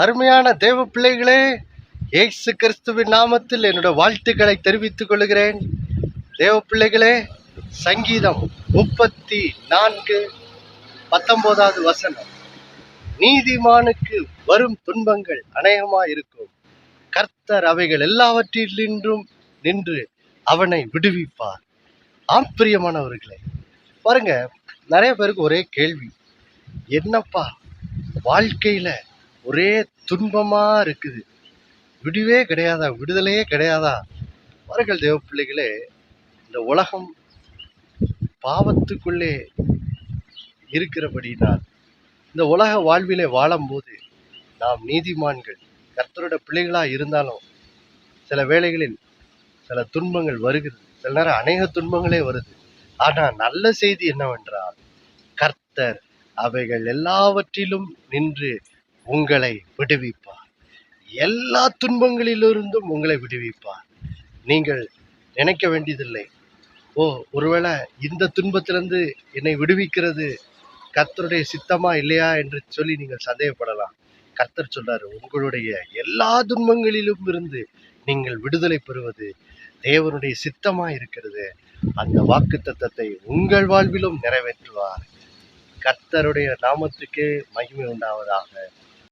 அருமையான தேவ பிள்ளைகளே இயேசு கிறிஸ்துவின் நாமத்தில் என்னோட வாழ்த்துக்களை தெரிவித்துக் கொள்கிறேன். தேவ பிள்ளைகளே சங்கீதம் முப்பத்தி நான்கு பத்தொன்பதாவது வசனம். நீதிமானுக்கு வரும் துன்பங்கள் அநேகமாக இருக்கும். கர்த்தர் அவைகள் எல்லாவற்றிலின்றும் நின்று அவனை விடுவிப்பார். ஆம் பிரியமானவர்களே பாருங்க நிறைய பேருக்கு ஒரே கேள்வி. என்னப்பா வாழ்க்கையில ஒரே துன்பமாக இருக்குது. விடுவே கிடையாதா? விடுதலையே கிடையாதா? பாருங்கள் தேவ பிள்ளைகளே இந்த உலகம் பாவத்துக்குள்ளே இருக்கிறபடினால் இந்த உலக வாழ்விலே வாழும்போது நாம் நீதிமான்கள் கர்த்தரோட பிள்ளைகளாக இருந்தாலும் சில வேளைகளில் சில துன்பங்கள் வருகிறது. சில நேரம் அநேக துன்பங்களே வருது. ஆனால் நல்ல செய்தி என்னவென்றால் கர்த்தர் அவைகள் எல்லாவற்றிலும் நின்று உங்களை விடுவிப்பார். எல்லா துன்பங்களிலிருந்தும் உங்களை விடுவிப்பார். நீங்கள் நினைக்க வேண்டியதில்லை. ஓ ஒருவேளை இந்த துன்பத்திலிருந்து என்னை விடுவிக்கிறது கர்த்தருடைய சித்தமா இல்லையா என்று சொல்லி நீங்கள் சந்தேகப்படலாம். கர்த்தர் சொல்றாரு உங்களுடைய எல்லா துன்பங்களிலும் இருந்து நீங்கள் விடுதலை பெறுவது தேவனுடைய சித்தமா இருக்கிறது. அந்த வாக்கு தத்தத்தை உங்கள் வாழ்விலும் நிறைவேற்றுவார். கர்த்தருடைய நாமத்துக்கு மகிமை உண்டாவதாக.